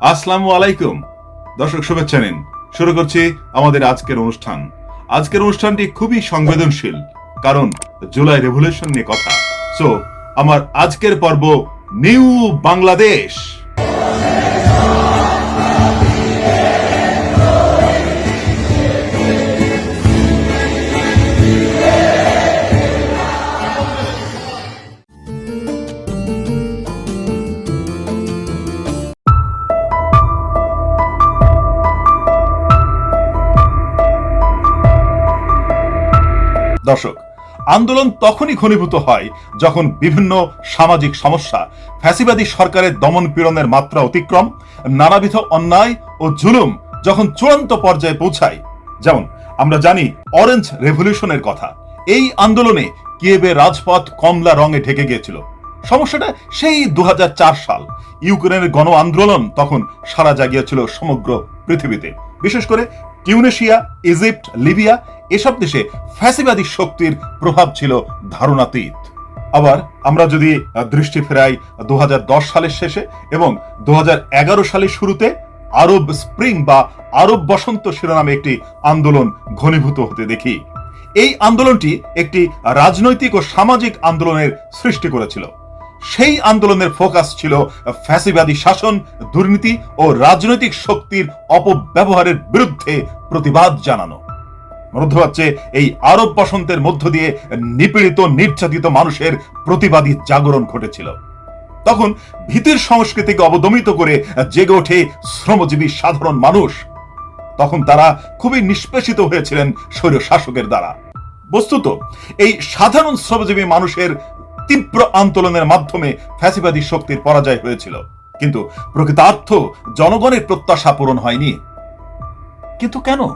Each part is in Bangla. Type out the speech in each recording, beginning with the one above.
আসসালামু আলাইকুম। দর্শক, শুভেচ্ছা নিন। শুরু করছি আমাদের আজকের অনুষ্ঠান। আজকের অনুষ্ঠানটি খুবই সংবেদনশীল, কারণ জুলাই রেভলিউশন নিয়ে কথা। সো আমার আজকের পর্ব নিউ বাংলাদেশ। দর্শক, আন্দোলন তখনই ঘনীভূত হয় যখন বিভিন্ন সামাজিক সমস্যা, ফ্যাসিবাদী সরকারের দমন পীড়নের মাত্রা অতিক্রম, নানাবিধ অন্যায় ও জুলুম যখন চূড়ান্ত পর্যায়ে পৌঁছায়। যেমন, আমরা জানি অরেঞ্জ রেভলিউশনের কথা। এই আন্দোলনে কিয়েবে রাজপথ কমলা রঙে ঢেকে গিয়েছিল। সমস্যাটা সেই দু হাজার চার সাল। ইউক্রেনের গণ আন্দোলন তখন সারা জাগিয়েছিল সমগ্র পৃথিবীতে। বিশেষ করে টিউনেশিয়া, ইজিপ্ট, লিবিয়া এসব দেশে ফ্যাসিবাদী শক্তির প্রভাব ছিল ধারণাতীত। আবার আমরা যদি দৃষ্টি ফেরাই দু হাজার দশ সালের শেষে এবং দু হাজার এগারো সালের শুরুতে আরব স্প্রিং বা আরব বসন্ত শিরোনামে একটি আন্দোলন ঘনীভূত হতে দেখি। এই আন্দোলনটি একটি রাজনৈতিক ও সামাজিক আন্দোলনের সৃষ্টি করেছিল। সেই আন্দোলনের ফোকাস ছিল ফ্যাসিবাদী শাসন, দুর্নীতি ও রাজনৈতিক শক্তির অপব্যবহারের বিরুদ্ধে প্রতিবাদ জানানো। মধ্যপ্রাচ্যে এই আরব বসন্তের মধ্য দিয়ে নিপীড়িত, নির্যাতিত মানুষের প্রতিবাদী জাগরণ ঘটেছিল। তখন ভীতির সংস্কৃতিকে অবদমিত করে জেগে ওঠে শ্রমজীবী সাধারণ মানুষ। তখন তারা খুবই নিষ্পেষিত হয়েছিলেন স্বৈর শাসকের দ্বারা। বস্তুত, এই সাধারণ শ্রমজীবী মানুষের তীব্র আন্দোলনের মাধ্যমে ফ্যাসিবাদী শক্তির পরাজয় হয়েছিল। কিন্তু প্রকৃতার্থ জনগণের প্রত্যাশা পূরণ হয়নি। কিন্তু কেন?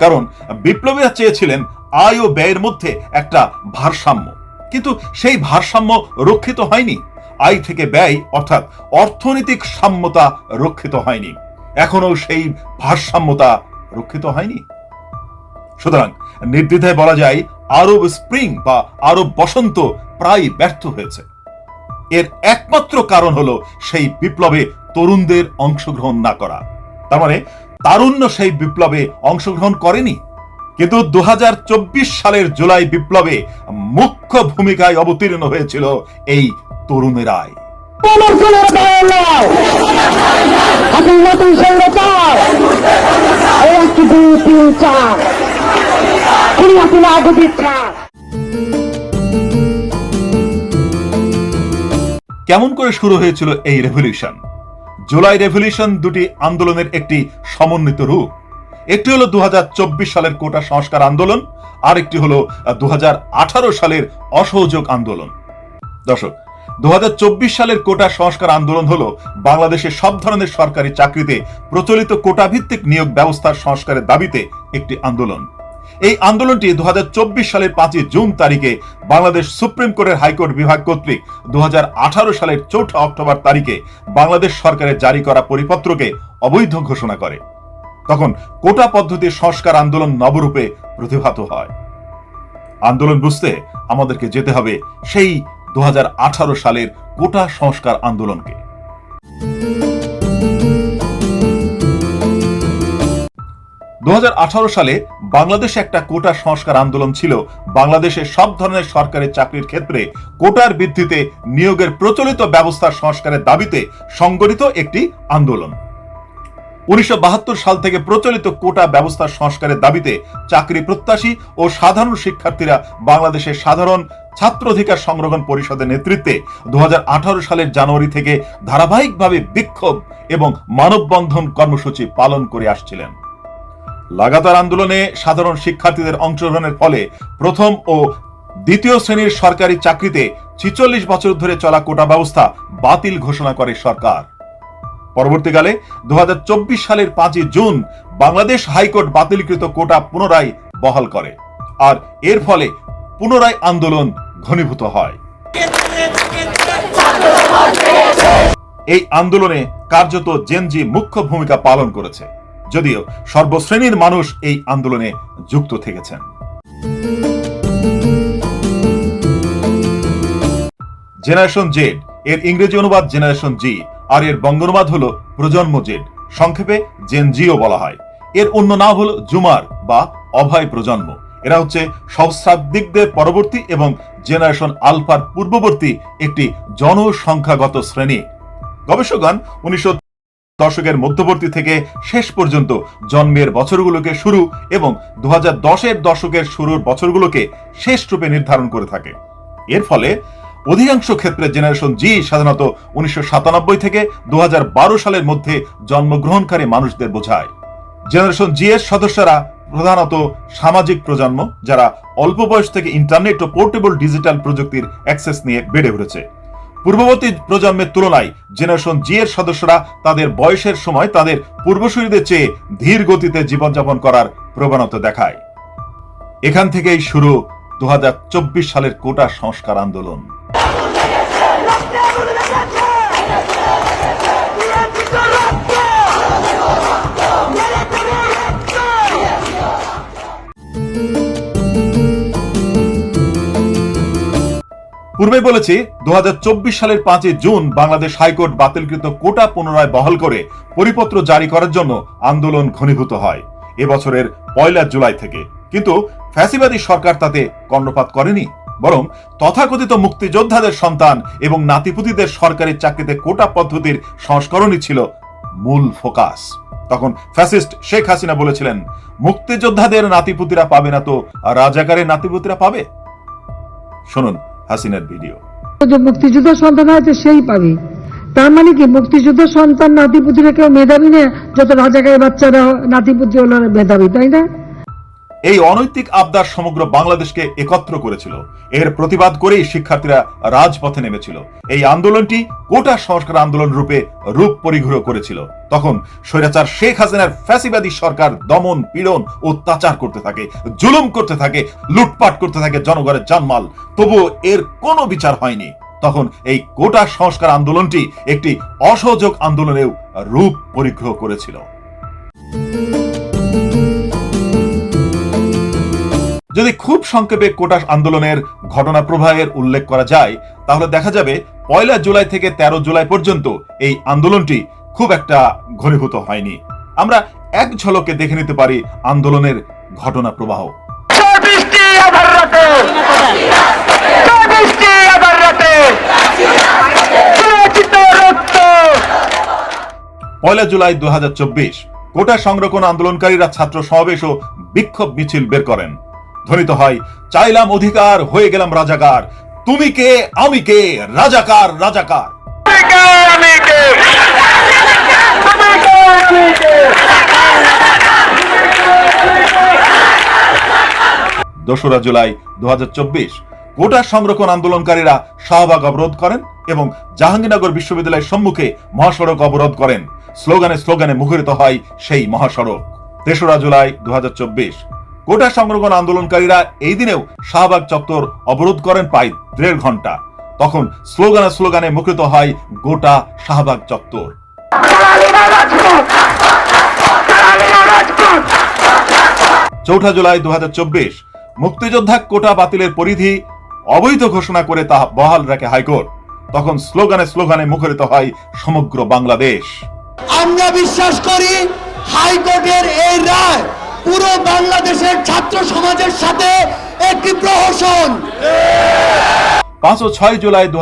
কারণ বিপ্লবীরা চেয়েছিলেন আয় ও ব্যয়ের মধ্যে একটা ভারসাম্য। কিন্তু সেই ভারসাম্য রক্ষিত হয়নি। আয় থেকে ব্যয় অর্থাৎ অর্থনৈতিক সাম্যতা রক্ষিত হয়নি। এখনও সেই ভারসাম্যতা রক্ষিত হয়নি। সুতরাং নির্দ্বিধায় বলা যায় আরব স্প্রিং বা আরব বসন্ত প্রায় ব্যর্থ হয়েছে। এর একমাত্র কারণ হলো সেই বিপ্লবে তরুণদের অংশগ্রহণ না করা। তার মানে তারুণ্য সেই বিপ্লবে অংশগ্রহণ করেনি। কিন্তু দু হাজার চব্বিশ সালের জুলাই বিপ্লবে মুখ্য ভূমিকায় অবতীর্ণ হয়েছিল এই তরুণেরাই নতুন কেমন করে শুরু হয়েছিল এই রেভলিউশন জুলাই রেভলিউশন দুটি আন্দোলনের একটি সমন্বিত রূপ। একটি হলো দু হাজার চব্বিশ সালের কোটা সংস্কার আন্দোলন আর একটি হলো দু হাজার আঠারো সালের অসহযোগ আন্দোলন। দর্শক দু হাজার চব্বিশ সালের কোটা সংস্কার আন্দোলন হলো বাংলাদেশের সব ধরনের সরকারি চাকরিতে প্রচলিত কোটা ভিত্তিক নিয়োগ ব্যবস্থার সংস্কারের দাবিতে একটি আন্দোলন। এই আন্দোলনটি দু হাজার চব্বিশ সালের পাঁচই জুন তারিখে বাংলাদেশ সুপ্রিম কোর্টের হাইকোর্ট বিভাগ কর্তৃক দু হাজার আঠারো সালের চৌঠা অক্টোবর তারিখে বাংলাদেশ সরকারের জারি করা পরিপত্রকে অবৈধ ঘোষণা করে। তখন কোটা পদ্ধতির সংস্কার আন্দোলন নবরূপে প্রতিভাত হয়। আন্দোলন বুঝতে আমাদেরকে যেতে হবে সেই দু হাজার আঠারো সালের কোটা সংস্কার আন্দোলনকে। দু হাজার আঠারো সালে বাংলাদেশে একটা কোটা সংস্কার আন্দোলন ছিল। বাংলাদেশের সব ধরনের সরকারি চাকরির ক্ষেত্রে কোটার ভিত্তিতে নিয়োগের প্রচলিত ব্যবস্থা সংস্কারের দাবিতে সংগঠিত একটি আন্দোলন। উনিশশো বাহাত্তর সাল থেকে প্রচলিত কোটা ব্যবস্থার সংস্কারের দাবিতে চাকরি প্রত্যাশী ও সাধারণ শিক্ষার্থীরা বাংলাদেশের সাধারণ ছাত্র অধিকার সংরক্ষণ পরিষদের নেতৃত্বে দু হাজার আঠারো সালের জানুয়ারি থেকে ধারাবাহিকভাবে বিক্ষোভ এবং মানববন্ধন কর্মসূচি পালন করে আসছিলেন। লাগাতার আন্দোলনে সাধারণ শিক্ষার্থীদের অংশগ্রহণের ফলে প্রথম ও দ্বিতীয় শ্রেণির সরকারি চাকরিতে ছিচল্লিশ বছর ধরে চলা কোটা ব্যবস্থা বাতিল ঘোষণা করে সরকার। পরবর্তীকালে দু সালের পাঁচই জুন বাংলাদেশ হাইকোর্ট বাতিলকৃত কোটা পুনরায় বহাল করে। আর এর ফলে পুনরায় আন্দোলন ঘনীভূত হয়। এই আন্দোলনে কার্যত জেনজি মুখ্য ভূমিকা পালন করেছে। যদিও সর্বশ্রেণীর মানুষ এই আন্দোলনে যুক্ত থেকেছেন। জেনারেশন জেড, এর ইংরেজি অনুবাদ জেনারেশন জি, আর এর বঙ্গনুবাদ হলো প্রজন্ম জেড, সংক্ষেপে জেন জিও বলা হয়। এর অন্য নাম হলো জুমার বা অভয় প্রজন্ম। এরা হচ্ছে সহস্রাব্দিকদের পরবর্তী এবং জেনারেশন আলফার পূর্ববর্তী একটি জনসংখ্যাগত শ্রেণি। গবেষকগণ উনিশশো দশকের মধ্যবর্তী থেকে শেষ পর্যন্ত জন্মের বছরগুলোকে শুরু এবং দু দশের দশকের শুরুর বছরগুলোকে শেষ রূপে নির্ধারণ করে থাকে। এর ফলে অধিকাংশ ক্ষেত্রে জেনারেশন জি সাধারণত উনিশশো সাতানব্বই থেকে দু হাজার বারো সালের মধ্যে জন্মগ্রহণকারী মানুষদের বোঝায়। জেনারেশন জি এর সদস্যরা প্রধানত সামাজিক প্রজন্ম, যারা অল্প বয়স থেকে ইন্টারনেট ও পোর্টেবল ডিজিটাল প্রযুক্তির অ্যাক্সেস নিয়ে বেড়ে উঠেছে। পূর্ববর্তী প্রজন্মের তুলনায় জেনারেশন জি এর সদস্যরা তাদের বয়সের সময় তাদের পূর্বসূরীদের চেয়ে ধীর গতিতে জীবনযাপন করার প্রবণতা দেখায়। এখান থেকেই শুরু দু হাজার চব্বিশ সালের কোটা সংস্কার আন্দোলন। পূর্বে বলেছি দু হাজার চব্বিশ সালের পাঁচই জুন বাংলাদেশ হাইকোর্ট বাতিলকৃত কোটা পুনরায় বহাল করে পরিপত্র জারি করার জন্য আন্দোলন ঘনীভূত হয়, এবছরের পয়লা জুলাই থেকে। কিন্তু ফ্যাসিবাদী সরকার তাতে কর্ণপাত করেনি, বরং তথাকথিত মুক্তিযোদ্ধাদের সন্তান এবং নাতিপুতিদের সরকারি চাকরিতে কোটা পদ্ধতির সংস্করণই ছিল মূল ফোকাস। তখন ফ্যাসিস্ট শেখ হাসিনা বলেছিলেন, মুক্তিযোদ্ধাদের নাতিপুতিরা পাবে না তো রাজাকারের নাতিপুতিরা পাবে? শুনুন হাসিনার ভিডিও। মুক্তিযুদ্ধ সন্তান হয়তো সেই পাবে। তার মানে কি, মুক্তিযুদ্ধ সন্তান নাতিপুতিরা কেউ মেধাবী না, যত রাজাকারের বাচ্চারা নাতিপুতি হলো মেধাবী, তাই না? এই অনৈতিক আবদার সমগ্র বাংলাদেশকে একত্র করেছিল। এর প্রতিবাদ করেই শিক্ষার্থীরা রাজপথে নেমেছিল। এই আন্দোলনটি কোটা সংস্কার আন্দোলন রূপে রূপ পরিগ্রহ করেছিল। তখন স্বৈরাচার শেখ হাসিনার ফ্যাসিবাদী সরকার দমন, পীড়ন অত্যাচার করতে থাকে, জুলুম করতে থাকে, লুটপাট করতে থাকে জনগণের জানমাল। তবুও এর কোনো বিচার হয়নি। তখন এই কোটা সংস্কার আন্দোলনটি একটি অসহযোগ আন্দোলনেও রূপ পরিগ্রহ করেছিল। যদি খুব সংক্ষেপে কোটা আন্দোলনের ঘটনা প্রবাহের উল্লেখ করা যায় তাহলে দেখা যাবে পয়লা জুলাই থেকে তেরো জুলাই পর্যন্ত এই আন্দোলনটি খুব একটা ঘনীভূত হয়নি। আমরা এক ঝলকে দেখে নিতে পারি আন্দোলনের ঘটনা প্রবাহ। পয়লা জুলাই দুহাজার চব্বিশ কোটা সংরক্ষণ আন্দোলনকারীরা ছাত্র সমাবেশ ও বিক্ষোভ মিছিল বের করেন। ধ্বনিত হয়। চাইলাম অধিকার হয়ে গেলাম রাজাকার। তুমি কে? আমি কে? রাজাকার রাজাকার। দোসরা জুলাই দু গোটা সংরক্ষণ আন্দোলনকারীরা শাহবাগ অবরোধ করেন এবং জাহাঙ্গীরনগর বিশ্ববিদ্যালয়ের সম্মুখে মহাসড়ক অবরোধ করেন। স্লোগানে স্লোগানে মুখরিত হয় সেই মহাসড়ক। তেসরা জুলাই দু হাজার চব্বিশ। কোটা সংরক্ষণ আন্দোলনকারীরা এই দিনেও শাহবাগ চত্বর অবরোধ করেন প্রায় দেড় ঘণ্টা তখন স্লোগানে স্লোগানে মুখরিত হয় গোটা শাহবাগ চত্বর। চৌঠা জুলাই দু মুক্তিযোদ্ধা কোটা বাতিলের পরিধি অবৈধ ঘোষণা করে তা বহাল রাখে হাইকোর্ট। তখন স্লোগানে স্লোগানে মুখরিত হয় সমগ্র বাংলাদেশ। আমরা বিশ্বাস করি হাইকোর্টের এই রায় পুরো বাংলাদেশের ছাত্র সমাজের সাথে একটি প্রহসন। পাঁচ ও ছয় জুলাই দু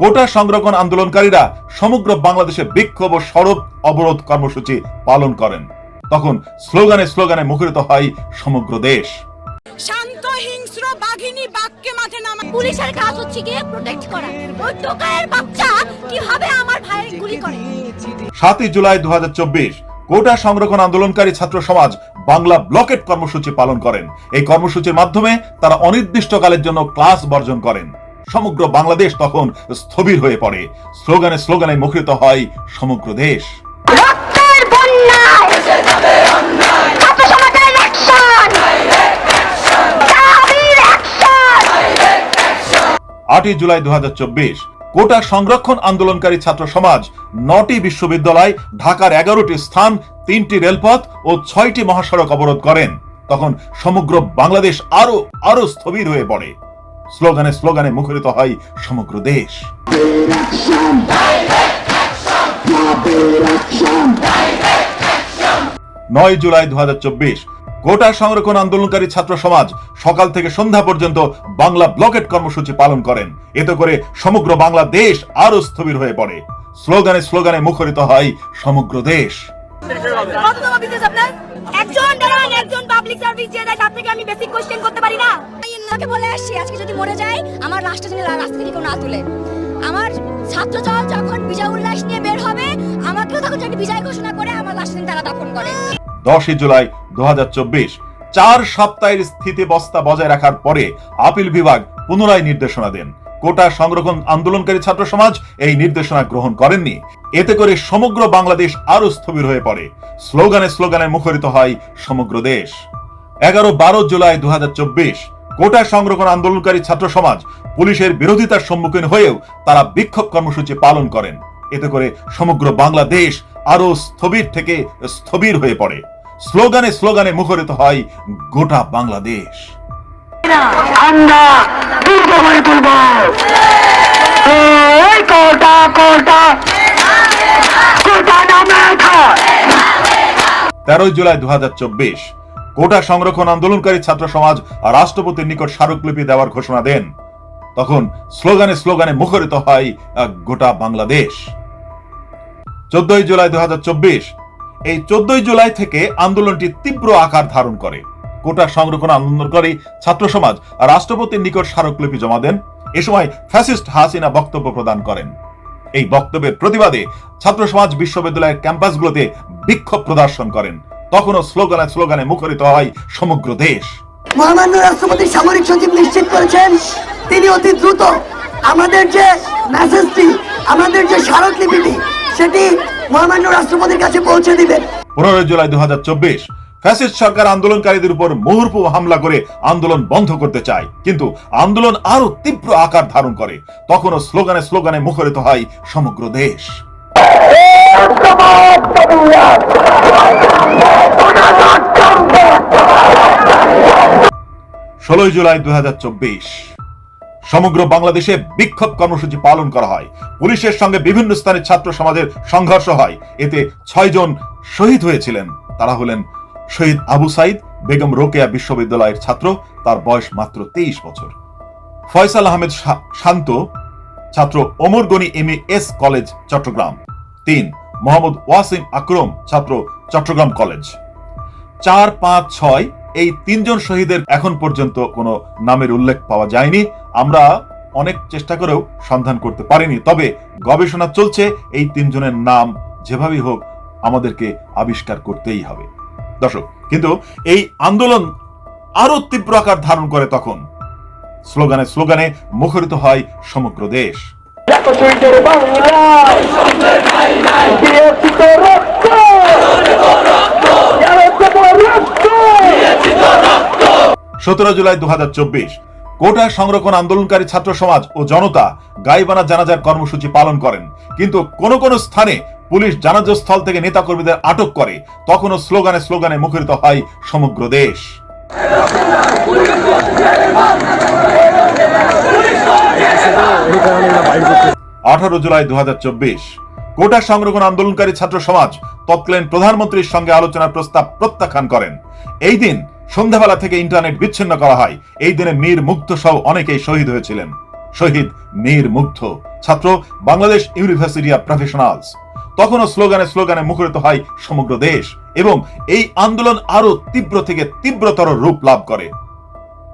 কোটা সংরক্ষণ আন্দোলনকারীরা সমগ্র বাংলাদেশে বিক্ষোভ ও সড়ক অবরোধ কর্মসূচি পালন করেন। তখন স্লোগানে স্লোগানে মুখরিত হয় সমগ্র দেশ। শান্ত হিংস্র বাঘিনী বাঘকে মাঠে নামা। পুলিশের কাজ হচ্ছে গিয়ে প্রোটেক্ট করা। ওই টোকায়ের বাচ্চা কীভাবে আমার ভাইয়ের গুলি করে? সাতই জুলাই দু হাজার চব্বিশ কোটা সংরক্ষণ আন্দোলনকারী ছাত্র সমাজ বাংলা ব্লকেট কর্মসূচি পালন করেন। এই কর্মসূচির মাধ্যমে তারা অনির্দিষ্টকালের জন্য ক্লাস বর্জন করেন। সমগ্র বাংলাদেশ তখন স্থবির হয়ে পড়ে। স্লোগানে স্লোগানে মুখরিত হয় সমগ্র দেশ। আটই জুলাই দু হাজার চব্বিশ কোটা সংরক্ষণ আন্দোলনকারী ছাত্র সমাজ, নটি বিশ্ববিদ্যালয়, ঢাকার এগারোটি স্থান, তিনটি রেলপথ ও ছয়টি মহাসড়ক অবরোধ করেন। তখন সমগ্র বাংলাদেশ আরও আরও স্থবির হয়ে পড়ে। স্লোগানে স্লোগানে মুখরিত হয় সমগ্র দেশ। নয় জুলাই দু হাজার চব্বিশ কোটা সংরক্ষণ আন্দোলনকারী ছাত্র সমাজ সকাল থেকে সন্ধ্যা পর্যন্ত বাংলা ব্লকেট কর্মসূচি পালন করেন। এতে করে সমগ্র বাংলাদেশ আরও স্থবির হয়ে পড়ে। স্লোগানে স্লোগানে মুখরিত হয় সমগ্র দেশ। কত টাকা বিজনেস আপনার একজন দাঁড়ান একজন পাবলিক সার্ভিস যে দেয় তার থেকে আমি বেসিক কোশ্চেন করতে পারি না। তাকে বলে আসছি আজকে যদি মরে যায় আমার রাষ্ট্র যেন রাস্তা থেকে কেউ না তুলে। আমার ছাত্র দল যখন বিজয় উল্লাস নিয়ে বের হবে আমাকেও তখন যদি বিজয় ঘোষণা করে আমার তারা দাফন করে। দশই জুলাই দু চার সপ্তাহের স্থিতি বস্তা বজায় রাখার পরে আপিল বিভাগ পুনরায় নির্দেশনা দেন। কোটা সংরক্ষণ আন্দোলনকারী ছাত্র সমাজ এই নির্দেশনা গ্রহণ করেননি। এতে করে সমগ্র বাংলাদেশ আরও স্থবির হয়ে পড়ে। স্লোগানে স্লোগানে মুখরিত হয় সমগ্র দেশ। এগারো বারো জুলাই দু কোটা সংরক্ষণ আন্দোলনকারী ছাত্র সমাজ পুলিশের বিরোধিতার সম্মুখীন হয়েও তারা বিক্ষোভ কর্মসূচি পালন করেন। এতে করে সমগ্র বাংলাদেশ আরও স্থবির থেকে স্থবির হয়ে পড়ে। স্লোগানে স্লোগানে মুখরিত হয় গোটা বাংলাদেশ। আমরা দুর্গ করে তুলব কোটা কোটা কোটা তেরোই জুলাই দু কোটা সংরক্ষণ আন্দোলনকারী ছাত্র সমাজ রাষ্ট্রপতির নিকট স্মারকলিপি দেওয়ার ঘোষণা দেন। তখন স্লোগানে স্লোগানে মুখরিত হয় গোটা বাংলাদেশ। চোদ্দই জুলাই দু এই চোদ্দই জুলাই থেকে আন্দোলনটি তীব্র আকার ধারণ করে। কোটা সংরক্ষণ আন্দোলনকারী ছাত্র সমাজ। রাষ্ট্রপতির নিকট স্মারকলিপি জমা দেন। এ সময় ফ্যাসিস্ট হাসিনা বক্তব্য প্রদান করেন। এই বক্তব্যের প্রতিবাদে ছাত্র সমাজ বিশ্ববিদ্যালয়ের ক্যাম্পাসগুলোতে বিক্ষোভ প্রদর্শন করেন। তখনও স্লোগানে স্লোগানে মুখরিত হয় সমগ্র দেশ। মহামান্য রাষ্ট্রপতি সামরিক সচিব নিশ্চিত করেছেন, তিনি অতি দ্রুত আমাদের যে মেসেজটি আমাদের যে স্মারকলিপিটি সেটি মহামান্য রাষ্ট্রপতির কাছে পৌঁছে দিবেন পনেরোই জুলাই দু ফ্যাসিস্ট সরকার আন্দোলনকারীদের উপর মুহুর্মুহু হামলা করে আন্দোলন বন্ধ করতে চায়। কিন্তু আন্দোলন আরও তীব্র আকার ধারণ করে। তখনও স্লোগানে স্লোগানে মুখরিত হয় সমগ্র দেশ। ষোলোই জুলাই দুই হাজার চব্বিশ সমগ্র বাংলাদেশে বিক্ষোভ কর্মসূচি পালন করা হয়। পুলিশের সঙ্গে বিভিন্ন স্থানে ছাত্র সমাজের সংঘর্ষ হয়। এতে ছয়জন শহীদ হয়েছিলেন। তারা হলেন শহীদ আবু সাইদ বেগম রোকেয়া বিশ্ববিদ্যালয়ের ছাত্র। তার বয়স মাত্র তেইশ বছর। ফয়সাল আহমেদ শান্ত, ছাত্র Omar Gani M S college, Chattogram. তিন, মোহাম্মদ ওয়াসিম আকরম, ছাত্র চট্টগ্রাম কলেজ। চার, পাঁচ, ছয়, এই তিনজন শহীদের এখন পর্যন্ত কোনো নামের উল্লেখ পাওয়া যায়নি। আমরা অনেক চেষ্টা করেও সন্ধান করতে পারেনি। তবে গবেষণা চলছে, এই তিনজনের নাম যেভাবেই হোক আমাদেরকে আবিষ্কার করতেই হবে। দর্শক, কিন্তু এই আন্দোলন আরও তীব্র আকার ধারণ করে তখন। স্লোগানে স্লোগানে মুখরিত হয় সমগ্র দেশ। সতেরো জুলাই দু হাজার চব্বিশ কোটা সংরক্ষণ আন্দোলনকারী ছাত্র সমাজ ও জনতা গাইবানা জানাজার কর্মসূচি পালন করেন। কিন্তু কোন কোন স্থানে পুলিশ জানাজা স্থল থেকে নেতাকর্মীদের আটক করে। তখনও স্লোগানে স্লোগানে মুখরিত হয় সমগ্র দেশ। আঠারো জুলাই দু হাজার চব্বিশ। কোটা সংরক্ষণ আন্দোলনকারী ছাত্র সমাজ তৎকালীন প্রধানমন্ত্রীর সঙ্গে আলোচনার প্রস্তাব প্রত্যাখ্যান করেন। এই দিন সন্ধ্যাবেলা থেকে ইন্টারনেট বিচ্ছিন্ন করা হয়। এই দিনে মীর মুগ্ধ সহ অনেকেই শহীদ হয়েছিলেন। শহীদ মীর মুগ্ধ। ছাত্র, বাংলাদেশ ইউনিভার্সিটি অফ প্রফেশনালস। তখনও স্লোগানে স্লোগানে মুখরিত হয় সমগ্র দেশ এবং এই আন্দোলন আরও তীব্র থেকে তীব্রতর রূপ লাভ করে।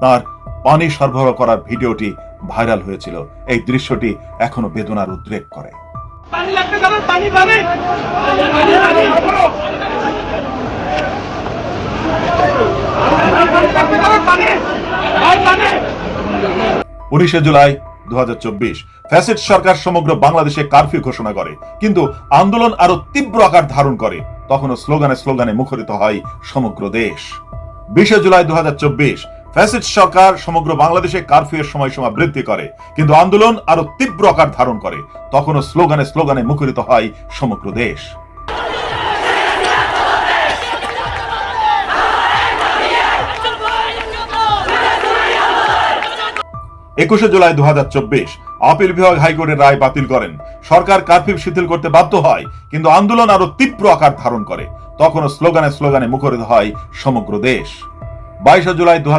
তার পানি সরবরাহ করার ভিডিওটি ভাইরাল হয়েছিল। এই দৃশ্যটি এখনও বেদনার উদ্রেক করে। পানি পানি পানি উনিশে জুলাই দু ফ্যাসিস্ট সরকার সমগ্র বাংলাদেশে কারফিউ ঘোষণা করে, কিন্তু আন্দোলন আরও তীব্র আকার ধারণ করে। তখনও স্লোগানে স্লোগানে মুখরিত হয় সমগ্র দেশ। বিশে জুলাই দু ফ্যাসিস্ট সরকার সমগ্র বাংলাদেশে কারফিউয়ের সময়সীমা বৃদ্ধি করে, কিন্তু আন্দোলন আরও তীব্র আকার ধারণ করে। তখনও স্লোগানে স্লোগানে মুখরিত হয় সমগ্র দেশ। একুশে জুলাই দু হাজার চব্বিশ আপিল বিভাগ হাইকোর্টের রায় বাতিল করেন। সরকার কারফিউ শিথিল করতে বাধ্য হয়, কিন্তু আন্দোলন আরও তীব্র আকার ধারণ করে। তখনও স্লোগানে স্লোগানে মুখরিত হয় সমগ্র দেশ। বাইশে জুলাই দু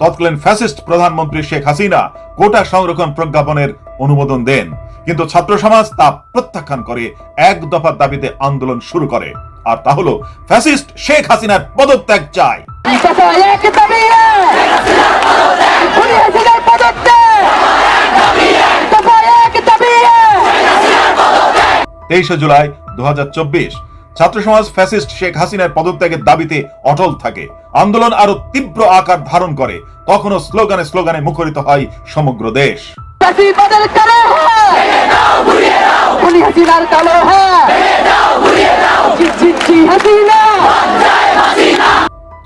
তৎকালীন ফ্যাসিস্ট প্রধানমন্ত্রী শেখ হাসিনা কোটা সংরক্ষণ প্রজ্ঞাপনের অনুমোদন দেন, কিন্তু ছাত্র সমাজ তা প্রত্যাখ্যান করে এক দফার দাবিতে আন্দোলন শুরু করে। আর তা হলো, ফ্যাসিস্ট শেখ হাসিনার পদত্যাগ চায়। তেইশে জুলাই দু হাজার চব্বিশ ছাত্র সমাজ ফ্যাসিস্ট শেখ হাসিনার পদত্যাগের দাবিতে অটল থাকে। আন্দোলন আরও তীব্র আকার ধারণ করে। তখনও স্লোগানে স্লোগানে মুখরিত হয় সমগ্র দেশ।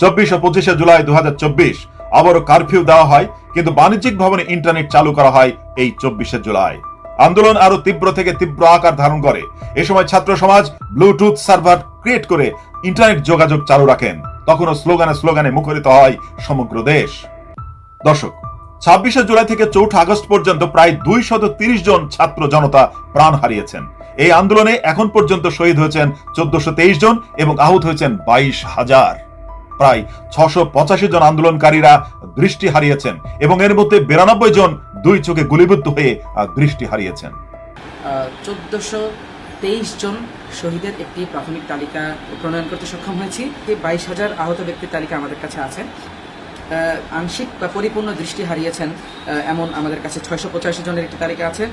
চব্বিশ ও পঁচিশে জুলাই দু হাজার চব্বিশ আবারও কারফিউ দেওয়া হয়, কিন্তু বাণিজ্যিক ভবনে ইন্টারনেট চালু করা হয় এই চব্বিশে জুলাই। আন্দোলন আরও তীব্র থেকে তীব্র আকার ধারণ করে। এ সময় ছাত্র সমাজ ব্লুটুথ সার্ভার ক্রিয়েট করে ইন্টারনেট যোগাযোগ চালু রাখেন। তখনও স্লোগানে স্লোগানে মুখরিত হয় সমগ্র দেশ। দর্শক, ছাব্বিশে জুলাই থেকে চৌঠা আগস্ট পর্যন্ত প্রায় দুই জন ছাত্র জনতা প্রাণ হারিয়েছেন। এই আন্দোলনে এখন পর্যন্ত শহীদ হয়েছেন চোদ্দশো জন এবং আহত হয়েছেন বাইশ হাজার। প্রায় ছশো পঁচাশি জন আন্দোলনকারীরা দৃষ্টি হারিয়েছেন এবং এর মধ্যে বিরানব্বই জন দুই চোখে গুলিবিদ্ধ হয়ে দৃষ্টি হারিয়েছেন। চোদ্দোশো তেইশ জন শহীদের একটি প্রাথমিক তালিকা প্রণয়ন করতে সক্ষম হয়েছি। বাইশ হাজার আহত ব্যক্তির তালিকা আমাদের কাছে আছে। আংশিক বা পরিপূর্ণ দৃষ্টি হারিয়েছেন এমন আমাদের কাছে ছয়শো পঁচাশি জনের একটি তালিকা আছে।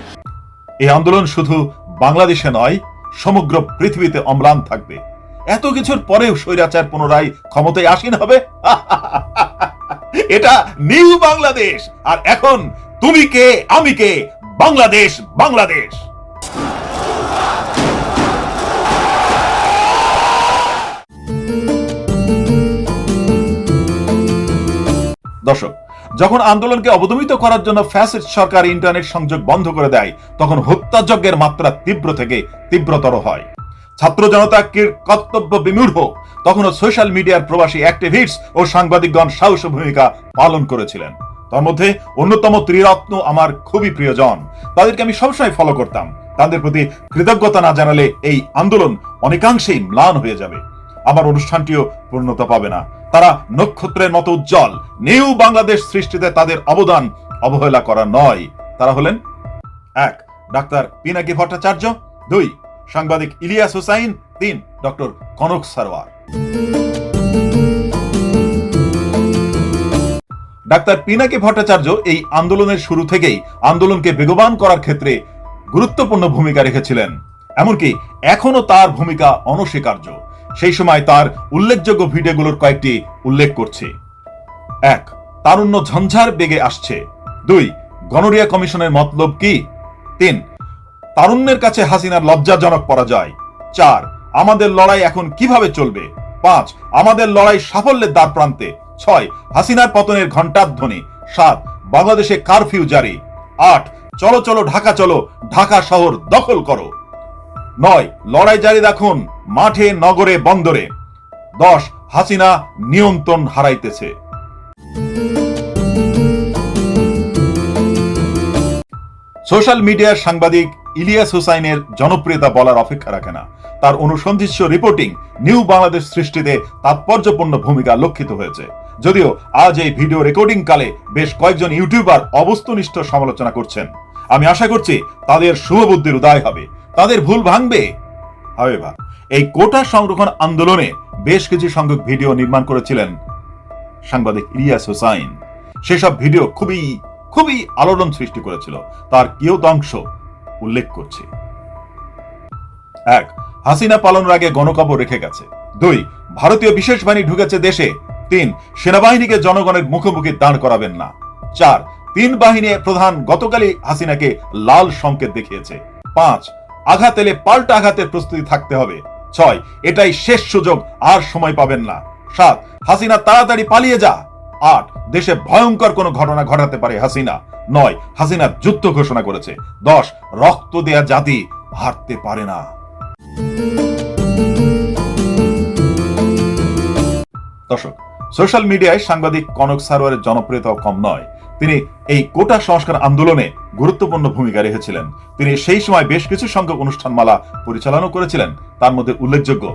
এই আন্দোলন শুধু বাংলাদেশে নয় সমগ্র পৃথিবীতে অম্লান থাকবে। এত কিছুর পরেও স্বৈরাচার পুনরায় ক্ষমতায় আসীন হবে? এটা নিউ বাংলাদেশ। আর এখন তুমি কে, আমি কে? বাংলাদেশ বাংলাদেশ। দর্শক, যখন আন্দোলনকে অবদমিত করার জন্য ফ্যাসিস্ট সরকার ইন্টারনেট সংযোগ বন্ধ করে দেয়, তখন হত্যাযজ্ঞের মাত্রা তীব্র থেকে তীব্রতর হয়। ছাত্র জনতা কর্তব্য বিমূঢ়। তখনও সোশ্যাল মিডিয়ার প্রবাসী অ্যাক্টিভিস্ট ও সাংবাদিকগণ সাহস ভূমিকা পালন করেছিলেন। তার মধ্যে অন্যতম ত্রিরত্ন আমার খুবই প্রিয়জন। তাদেরকে আমি সবসময় ফলো করতাম। তাদের প্রতি কৃতজ্ঞতা না জানালে এই আন্দোলন অনেকাংশেই ম্লান হয়ে যাবে। আমার অনুষ্ঠানটিও পূর্ণতা পাবে না। তারা নক্ষত্রের মতো উজ্জ্বল। নিউ বাংলাদেশ সৃষ্টিতে তাদের অবদান অবহেলা করা নয়। তারা হলেন এক, ডাক্তার পিনাকি ভট্টাচার্য। দুই সাংবাদিক ইলিয়াস হুসাইন তিন ডক্টর কনক সারওয়ার ডাক্তার পিনাকি ভট্টাচার্য এই আন্দোলনের শুরু থেকেই আন্দোলনকে বেগবান করার ক্ষেত্রে গুরুত্বপূর্ণ ভূমিকা রেখেছিলেন। এমনকি এখনও তার ভূমিকা অনস্বীকার্য। সেই সময় তার উল্লেখযোগ্য ভিডিওগুলোর কয়েকটি উল্লেখ করছি। এক, তারুণ্য ঝঞ্ঝার বেগে আসছে। দুই গণরিয়া কমিশনের মতলব কি? তিন তারুণ্যের কাছে হাসিনার লজ্জাজনক পরাজয়। চার, আমাদের লড়াই এখন কীভাবে চলবে? পাঁচ, আমাদের লড়াই সাফল্যের দ্বার প্রান্তে। ছয়, হাসিনার পতনের ঘণ্টার ধ্বনি। সাত, বাংলাদেশে কারফিউ জারি। আট, চলো চলো ঢাকা চলো, ঢাকা শহর দখল করো। নয়, লড়াই জারি রাখুন মাঠে, নগরে, বন্দরে। দশ, হাসিনা নিয়ন্ত্রণ হারাইতেছে। সোশ্যাল মিডিয়ার সাংবাদিক ইলিয়াস হুসাইনের জনপ্রিয়তা বলার অপেক্ষা রাখে না। তার অনুসন্ধিৎস রিপোর্টিং নিউ বাংলাদেশ সৃষ্টিতে তাৎপর্যপূর্ণ ভূমিকা লক্ষিত হয়েছে। যদিও আজ এই ভিডিও রেকর্ডিং কালে বেশ কয়েকজন ইউটিউবার অবস্তুনিষ্ঠ সমালোচনা করছেন। আমি আশা করছি তাদের শুভবুদ্ধির উদয় হবে। তাদের ভুল ভাঙবে। এই কোটা সংরক্ষণ আন্দোলনে বেশ কিছু সংখ্যক ভিডিও নির্মাণ করেছিলেন সাংবাদিক ইলিয়াস হুসাইন। সেসব ভিডিও খুবই খুবই আলোড়ন সৃষ্টি করেছিল। তার কিয়দংশ উল্লেখ করছি। এক, হাসিনা পালনের আগে গণকবর রেখে গেছে। দুই, ভারতীয় বিশেষ বাহিনী ঢুকেছে দেশে। তিন, সেনাবাহিনীকে জনগণের মুখোমুখি দাঁড় করাবেন না। চার, তিন বাহিনী প্রধান গতকালই হাসিনাকে লাল সংকেত দেখিয়েছে। পাঁচ, আঘাত এলে পাল্টা আঘাতের প্রস্তুতি থাকতে হবে। ছয়, এটাই শেষ সুযোগ, আর সময় পাবেন না। সাত, হাসিনা তাড়াতাড়ি পালিয়ে যা। আট, দেশে ভয়ঙ্কর কোনো ঘটনা ঘটাতে পারে হাসিনা। নয়, হাসিনা যুদ্ধ ঘোষণা করেছে। দশ, রক্ত দেয়া জাতি হারতে পারে না। দর্শক, সোশ্যাল মিডিয়ায় সাংবাদিক কনক সারোয়ারের জনপ্রিয়তাও কম নয়। তিনি এই কোটা সংস্কার আন্দোলনে গুরুত্বপূর্ণ ভূমিকা রেখেছিলেন। তিনি সেই সময় বেশ কিছু সংখ্যক অনুষ্ঠানমালা পরিচালনা করেছিলেন। তার মধ্যে উল্লেখযোগ্য,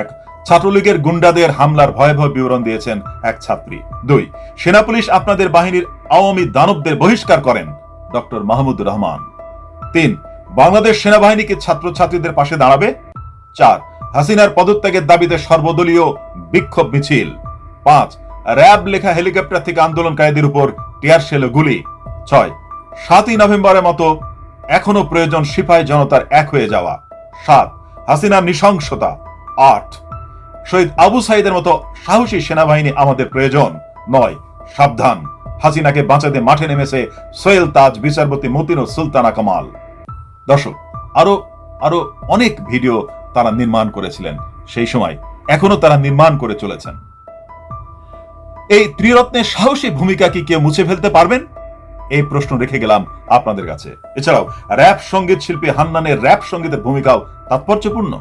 এক ছাত্রলীগের গুন্ডাদের হামলার ভয়াবহ বিবরণ দিয়েছেন এক ছাত্রী। দুই, সেনা পুলিশ আপনাদের বাহিনীর আওয়ামী দানবদের বহিষ্কার করেন, ডক্টর মাহমুদ রহমান। তিন, বাংলাদেশ সেনাবাহিনী কি ছাত্রছাত্রীদের পাশে দাঁড়াবে? চার, হাসিনার পদত্যাগের দাবিতে সর্বদলীয় বিক্ষোভ মিছিল। পাঁচ, র্যাব লেখা হেলিকপ্টার থেকে আন্দোলনকারীদের উপর টিয়ার শেল গুলি। ছয়, সাতই নভেম্বরের মতো এখনও প্রয়োজন সিপাহী জনতার এক হয়ে যাওয়া। সাত, হাসিনার নৃশংসতা। আট শহীদ আবু সাইদের মতো সাহসী সেনাবাহিনী আমাদের প্রয়োজন। নয়, সাবধান। হাসিনাকে বাঁচাতে মাঠে নেমেছে সোহেল তাজ বিচারপতি মতিন ও সুলতানা কামাল। দর্শক, আরও আরও অনেক ভিডিও তারা নির্মাণ করেছিলেন। সেই সময় এখনও তারা নির্মাণ করে চলেছেন। এই ত্রিরত্নের সাহসী ভূমিকা কি কেউ মুছে ফেলতে পারবেন? এই প্রশ্ন রেখে গেলাম আপনাদের কাছে। এছাড়াও, র্যাপ সংগীত শিল্পী হান্নানের র্যাপ সঙ্গীতের ভূমিকাও তাৎপর্যপূর্ণ।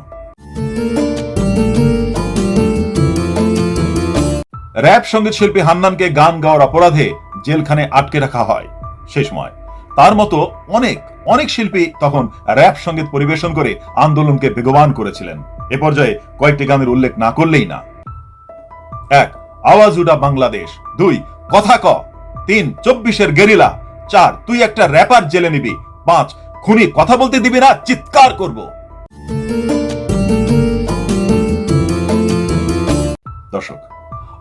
র্যাপ সংগীত শিল্পী হান্নানকে গান গাওয়ার অপরাধে জেলখানে আটকে রাখা হয় সেই সময়। তার মতো অনেক অনেক শিল্পী তখন র্যাপ সংগীত পরিবেশন করে আন্দোলনকে বেগবান করেছিলেন। এ পর্যায়ে কয়েকটি গানের উল্লেখ না করলেই না। এক, আওয়াজ উডা বাংলাদেশ। দুই, কথা ক। তিন, চব্বিশের গেরিলা। চার, তুই একটা র্যাপার জেলে নিবি। পাঁচ, খুনি কথা বলতে দিবি না, চিৎকার করব। দর্শক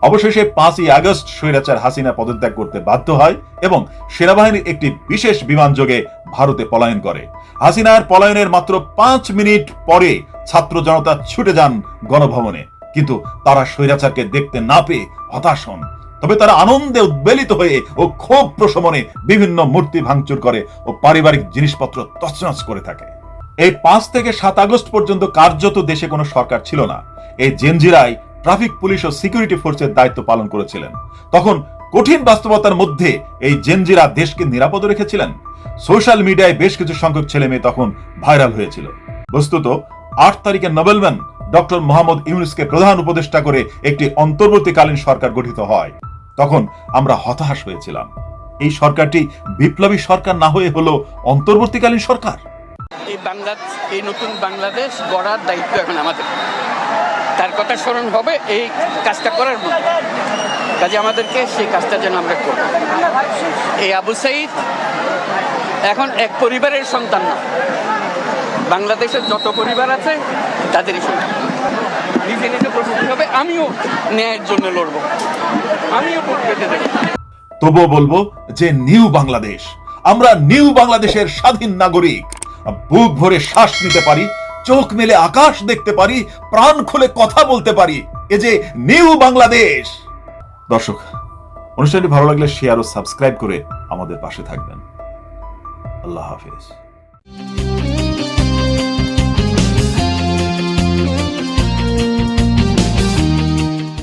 অবশেষে পাঁচই আগস্ট স্বৈরাচার হাসিনা পদত্যাগ করতে বাধ্য হয় এবং সেনাবাহিনীর একটি বিশেষ বিমান যোগে ভারতে পলায়ন করে। হাসিনার পলায়নের মাত্র পাঁচ মিনিট পরে ছাত্র জনতা ছুটে যান গণভবনে। কিন্তু তারা স্বৈরাচারকে দেখতে না পেয়ে হতাশ হন। তবে তারা আনন্দে উদ্বেলিত হয়ে ও ক্ষোভ প্রশমনে বিভিন্ন মূর্তি ভাঙচুর করে ও পারিবারিক জিনিসপত্র তছনছ করে থাকে। এই পাঁচ থেকে সাত আগস্ট পর্যন্ত কার্যত দেশে কোনো সরকার ছিল না। এই জেনজিরাই ট্রাফিক পুলিশ ও সিকিউরিটি ফোর্সের দায়িত্ব পালন করেছিলেন। তখন কঠিন বাস্তবতার মধ্যে এই জেনজিরা দেশকে নিরাপদ রেখেছিলেন। সোশ্যাল মিডিয়ায় বেশ কিছু সংখ্যক ছেলে মেয়ে তখন ভাইরাল হয়েছিল। বস্তুত, আট তারিখে নোবেলম্যান ডক্টর মোহাম্মদ ইউনুসকে প্রধান উপদেষ্টা করে একটি অন্তর্বর্তীকালীন সরকার গঠিত হয়। তখন আমরা হতাশ হয়েছিলাম। এই সরকারটি বিপ্লবী সরকার না হয়ে হলো অন্তর্বর্তীকালীন সরকার? এই বাংলা এই নতুন বাংলাদেশ গড়ার দায়িত্ব এখন আমাদের। তার কথা স্মরণ হবে, এই কাজটা করার মতো। কাজে আমাদেরকে সেই কাজটা যেন আমরা করি এই আবু সাইদ এখন এক পরিবারের সন্তান না। বাংলাদেশের যত পরিবার আছে, তাদেরই সন্তান। নিজে নিজে প্রস্তুতি হবে, আমিও ন্যায়ের জন্য লড়বো। আমিও পেতে তবুও বলব যে নিউ বাংলাদেশ, আমরা নিউ বাংলাদেশের স্বাধীন নাগরিক। বুক ভরে শ্বাস নিতে পারি চোখ মেলে আকাশ দেখতে পারি, প্রাণ খুলে কথা বলতে পারি। এ যে নিউ বাংলাদেশ। দর্শক, অনুষ্ঠানটি ভালো লাগলে শেয়ার ও সাবস্ক্রাইব করে আমাদের পাশে থাকবেন। আল্লাহ হাফেজ।